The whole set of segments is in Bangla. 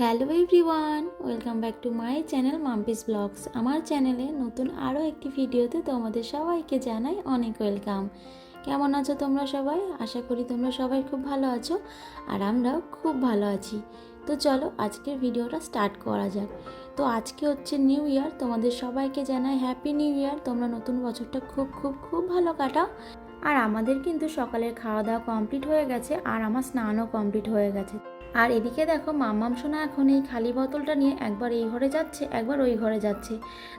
Hello everyone, welcome back to my channel Mampi's blogs. আমার চ্যানেলে নতুন আরও একটি ভিডিওতে তোমাদের সবাইকে জানাই অনেক ওয়েলকাম। কেমন আছো তোমরা সবাই? আশা করি তোমরা সবাই খুব ভালো আছো আর আমরাও খুব ভালো আছি। তো চলো আজকের ভিডিওটা স্টার্ট করা যাক। তো আজকে হচ্ছে নিউ ইয়ার, তোমাদের সবাইকে জানাই হ্যাপি নিউ ইয়ার। তোমরা নতুন বছরটা খুব খুব খুব ভালো কাটাও। আর আমাদের কিন্তু সকালের খাওয়া দাওয়া কমপ্লিট হয়ে গেছে আর আমার স্নানও কমপ্লিট হয়ে গেছে। আর এদিকে দেখো মাম্মাম সোনা এখন এই খালি বোতলটা নিয়ে একবার এই ঘরে যাচ্ছে একবার ওই ঘরে যাচ্ছে।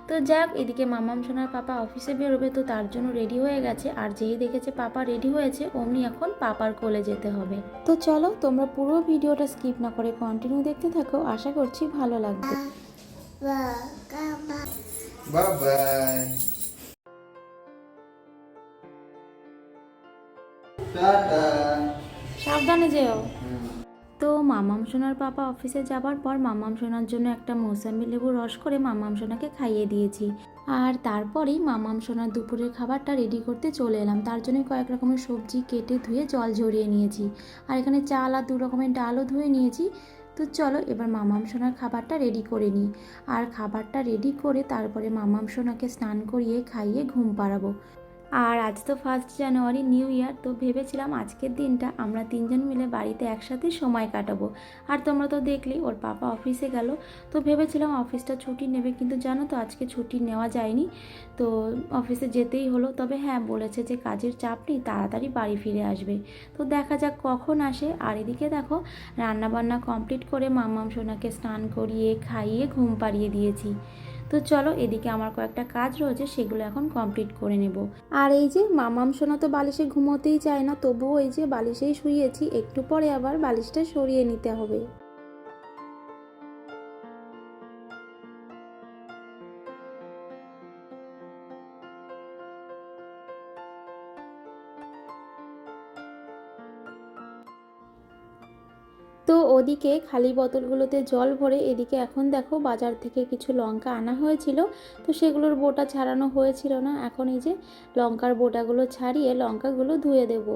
তো যাক এদিকে মাম্মাম সোনার পাপা অফিসে বেরোবে তো তার জন্য রেডি হয়ে গেছে। আর যেই দেখেছে পাপা রেডি হয়েছে অমনি এখন পাপার কোলে যেতে হবে। তো চলো তোমরা পুরো ভিডিওটা স্কিপ না করে কন্টিনিউ দেখতে থাকো। আশা করছি ভালো লাগবে. টাটা সাবধানে যেও। তো মামাম সোনার পাপা অফিসে যাবার পর মামাম সোনার জন্য একটা মৌসাম্বি লেবু রস করে মামাম সোনাকে খাইয়ে দিয়েছি। আর তারপরেই মামাম সোনার দুপুরের খাবারটা রেডি করতে চলে এলাম। তার জন্য কয়েক রকমের সবজি কেটে ধুয়ে জল ঝরিয়ে নিয়েছি। আর এখানে চাল আর দু রকমের ডালও ধুয়ে নিয়েছি। তো চলো এবার মামাম সোনার খাবারটা রেডি করে নিই। আর খাবারটা রেডি করে তারপরে মামাম সোনাকে স্নান করিয়ে খাইয়ে ঘুম পাড়াবো। আর আজ তো ফার্স্ট জানুয়ারি নিউ ইয়ার তো ভেবেছিলাম আজকের দিনটা আমরা তিনজন মিলে বাড়িতে একসাথে সময় কাটাবো। আর তোমরা তো দেখলি, ওর পাপা অফিসে গেল। তো ভেবেছিলাম অফিসটা ছুটি নেবে, কিন্তু জানো তো আজকে ছুটি নেওয়া যায়নি। তো অফিসে যেতেই হলো, তবে হ্যাঁ বলেছে যে কাজের চাপ নেই, তাড়াতাড়ি বাড়ি ফিরে আসবে। তো দেখা যাক কখন আসে। আর এদিকে দেখো, রান্নাবান্না কমপ্লিট করে মাম্মাম সোনাকে স্নান করিয়ে, খাইয়ে, ঘুম পাড়িয়ে দিয়েছি। তো চলো এদিকে আমার কয়েকটা কাজ রয়েছে, সেগুলো এখন কমপ্লিট করে নেব। আর এই যে মামাম সোনা তো বালিশে ঘুমোতেই চায় না, তবুও এই যে বালিশেই শুয়েছি, একটু পরে আবার বালিশটা সরিয়ে নিতে হবে। ওদিকে খালি বোতলগুলোতে জল ভরে এদিকে এখন দেখো বাজার থেকে কিছু লঙ্কা আনা হয়েছিল। তো সেগুলোর বোটা ছাড়ানো হয়েছিল না। এখন এই যে লঙ্কার বোটাগুলো ছাড়িয়ে লঙ্কাগুলো ধুয়ে দেব।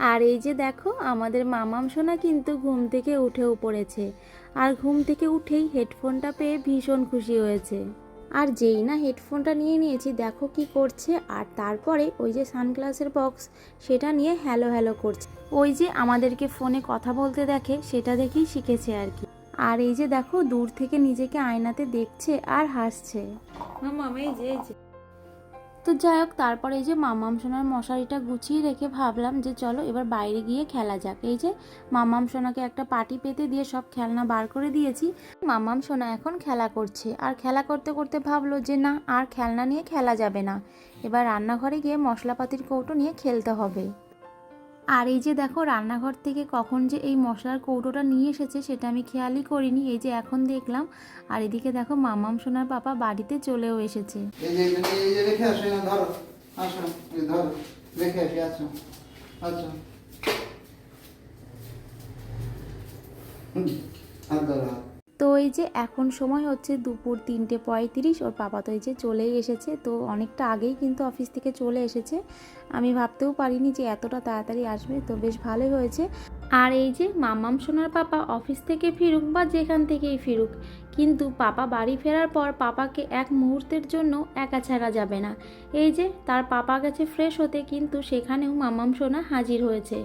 আর এই যে দেখো, আমাদের মামাম সোনা কিন্তু ঘুম থেকে উঠেও পড়েছে। আর ঘুম থেকে উঠেই হেডফোনটা পেয়ে ভীষণ খুশি হয়েছে। আর যেই না হেডফোনটা নিয়ে নিয়েছি, দেখো কি করছে। আর তারপরে ওই যে সানগ্লাসের বক্স, সেটা নিয়ে হ্যালো হ্যালো করছে। ওই যে আমাদেরকে ফোনে কথা বলতে দেখে, সেটা দেখেই শিখেছে আর কি। আর এই যে দেখো, দূর থেকে নিজেকে আয়নাতে দেখছে আর হাসছে। যে, এই যে। তো যাই হোক, তারপরে এই যে মামাম সোনার মশারিটা গুছিয়ে রেখে ভাবলাম যে চলো এবার বাইরে গিয়ে খেলা যাক। এই যে মামাম সোনাকে একটা পাটি পেতে দিয়ে সব খেলনা বার করে দিয়েছি। মামাম সোনা এখন খেলা করছে আর খেলা করতে করতে ভাবলো যে না, আর খেলনা নিয়ে খেলা যাবে না। এবার রান্নাঘরে গিয়ে মশলাপাতির কৌটো নিয়ে খেলতে হবে। আর এই যে দেখো রান্নাঘর থেকে কখন যে এই মশলার কৌটোটা নিয়ে এসেছে, সেটা আমি খেয়ালই করিনি। এই যে এখন দেখলাম, আর এদিকে দেখো মামাম সোনার পাপা বাড়িতে চলেও এসেছে। আচ্ছা হাত তো এই যে এখন সময় হচ্ছে দুপুর তিনটে পঁয়ত্রিশ, ওর পাপা তো এই যে চলেই এসেছে, তো অনেকটা আগেই কিন্তু অফিস থেকে চলে এসেছে। আমি ভাবতেও পারিনি যে এতটা তাড়াতাড়ি আসবে, তো বেশ ভালোই হয়েছে। আর এই যে মামাম সোনার পাপা অফিস থেকে ফিরুক বা যেখান থেকেই ফিরুক, কিন্তু পাপা বাড়ি ফেরার পর পাপাকে এক মুহূর্তের জন্য একা ছাড়া যাবে না। এই যে তার পাপা গেছে ফ্রেশ হতে, কিন্তু সেখানেও মামাম সোনা হাজির হয়েছে।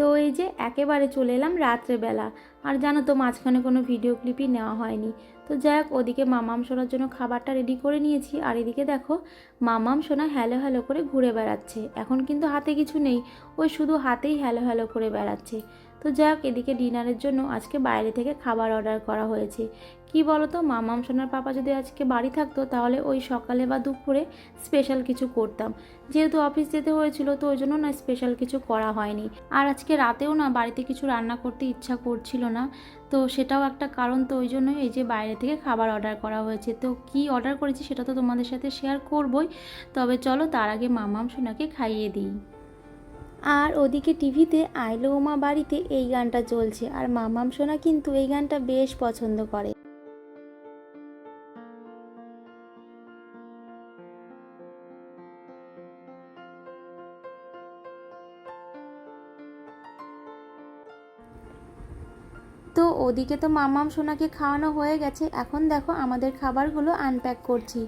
তো এই যে একেবারে চলে এলাম রাত্রেবেলা। আর জানো তো মাঝখানে কোনো ভিডিও ক্লিপই নেওয়া হয়নি। তো যাই হোক, ওদিকে মামাম সোনার জন্য খাবারটা রেডি করে নিয়েছি। আর এদিকে দেখো, মামাম সোনা হ্যালো হ্যালো করে ঘুরে বেড়াচ্ছে। এখন কিন্তু হাতে কিছু নেই, ওই শুধু হাতেই হ্যালো হ্যালো করে বেড়াচ্ছে। তো যাই হোক, এদিকে ডিনারের জন্য আজকে বাইরে থেকে খাবার অর্ডার করা হয়েছে। কি বলো তো মামাম সোনার পাপা যদি আজকে বাড়ি থাকতো, তাহলে ওই সকালে বা দুপুরে স্পেশাল কিছু করতাম। যেহেতু অফিস যেতে হয়েছিল, তো ওই জন্য না স্পেশাল কিছু করা হয়নি। আর আজকে রাতেও না বাড়িতে কিছু রান্না করতে ইচ্ছা করছিল না, তো সেটাও একটা কারণ, তো ওই জন্যই এই যে বাইরে থেকে খাবার অর্ডার করা হয়েছে। তো কি অর্ডার করেছি সেটা তো তোমাদের সাথে শেয়ার করবই, তবে চলো তার আগে মামাম সোনাকে খাইয়ে দিই। আর ওদিকে টিভিতে আইলো ওমা বাড়িতে, এই গানটা চলছে। আর মামাম সোনা কিন্তু এই গানটা বেশ পছন্দ করে। তো ওদিকে তো মামাম সোনাকে খাওয়ানো হয়ে গেছে। এখন দেখো আমাদের খাবারগুলো আনপ্যাক করছি।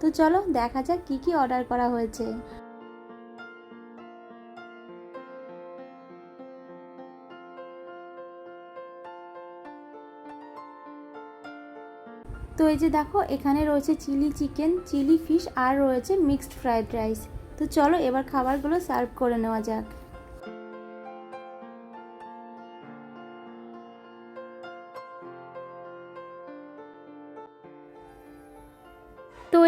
তো চলো দেখা যাক কি কি অর্ডার করা হয়েছে। তো এই যে দেখো, এখানে রয়েছে চিলি চিকেন, চিলি ফিশ আর রয়েছে মিক্সড ফ্রায়েড রাইস তো চলো এবার খাবারগুলো সার্ভ করে নেওয়া যাক।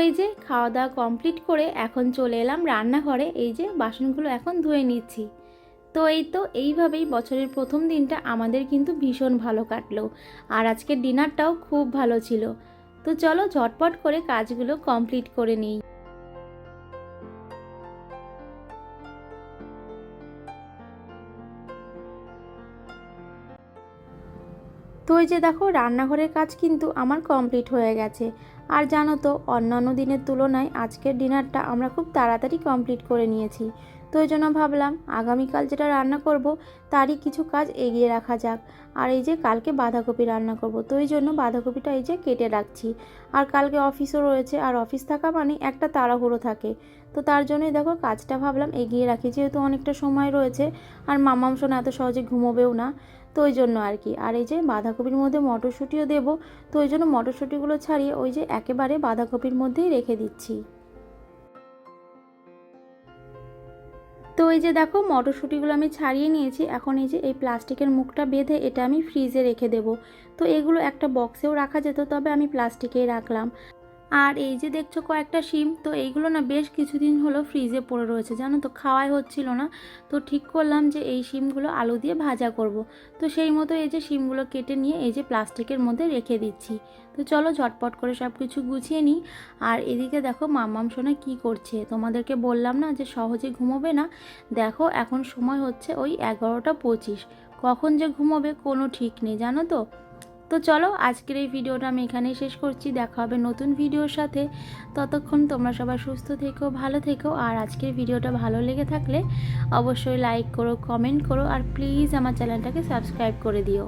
এই যে খাওয়া দাওয়া কমপ্লিট করে এখন চলে এলাম রান্নাঘরে। এই যে বাসনগুলো এখন ধুয়ে নিচ্ছি। তো এই তো এইভাবেই বছরের প্রথম দিনটা আমাদের কিন্তু ভীষণ ভালো কাটলো। আর আজকের ডিনারটাও খুব ভালো ছিল। তো চলো ঝটপট করে কাজগুলো কমপ্লিট করে নিই। তো এই যে দেখো, রান্নাঘরের কাজ কিন্তু আমার কমপ্লিট হয়ে গেছে। আর জানো তো, অন্যান্য দিনের তুলনায় আজকের ডিনারটা আমরা খুব তাড়াতাড়ি কমপ্লিট করে নিয়েছি। তো এই জন্য ভাবলাম, আগামীকাল যেটা রান্না করব, তারই কিছু কাজ এগিয়ে রাখা যাক। আর এই যে কালকে বাঁধাকপি রান্না করব, তো এই জন্য বাঁধাকপিটা এই যে কেটে রাখছি। আর কালকে অফিসও রয়েছে, আর অফিস থাকা মানে একটা তাড়াহুড়ো থাকে। তো তার জন্যই দেখো, কাজটা ভাবলাম এগিয়ে রাখি, যেহেতু অনেকটা সময় রয়েছে, আর মামাম সোনা এত সহজে ঘুমোবেও না। তো ওই জন্য আর কি। আর এই যে বাঁধাকপির মধ্যে মটরশুঁটিও দেবো, তো ওই জন্য মটরশুঁটিগুলো ছাড়িয়ে ওই যে একেবারে বাঁধাকপির মধ্যেই রেখে দিচ্ছি। তো এই যে দেখো মটরশুঁটিগুলো আমি ছাড়িয়ে নিয়েছি, এখন এই যে এই প্লাস্টিকের মুখটা বেঁধে এটা আমি ফ্রিজে রেখে দেব। তো এগুলো একটা বক্সেও রাখা যেত, তবে আমি প্লাস্টিকেই রাখলাম। আর এই যে দেখছ কয়েকটা শিম, তো এইগুলো না বেশ কিছুদিন হলো ফ্রিজে পড়ে রয়েছে, জানো তো খাওয়াই হচ্ছিল না। তো ঠিক করলাম যে এই শিমগুলো আলু দিয়ে ভাজা করব। তো সেই মতো এই যে শিমগুলো কেটে নিয়ে এই যে প্লাস্টিকের মধ্যে রেখে দিচ্ছি। তো চলো ঝটপট করে সব কিছু গুছিয়ে নিই। আর এদিকে দেখো মাম্মাম সোনা কী করছে? তোমাদেরকে বললাম না যে সহজে ঘুমোবে না? দেখো এখন সময় হচ্ছে ওই এগারোটা পঁচিশ। কখন যে ঘুমোবে কোনো ঠিক নেই, জানো তো? তো চলো, আজকের এই ভিডিওটা আমি এখানেই শেষ করছি। দেখা হবে নতুন ভিডিওর সাথে। ততক্ষণ তোমরা সবাই সুস্থ থেকো, ভালো থেকো। আর আজকের ভিডিওটা ভালো লেগে থাকলে অবশ্যই লাইক করো কমেন্ট করো। আর প্লিজ আমার চ্যানেলটাকে সাবস্ক্রাইব করে দিও।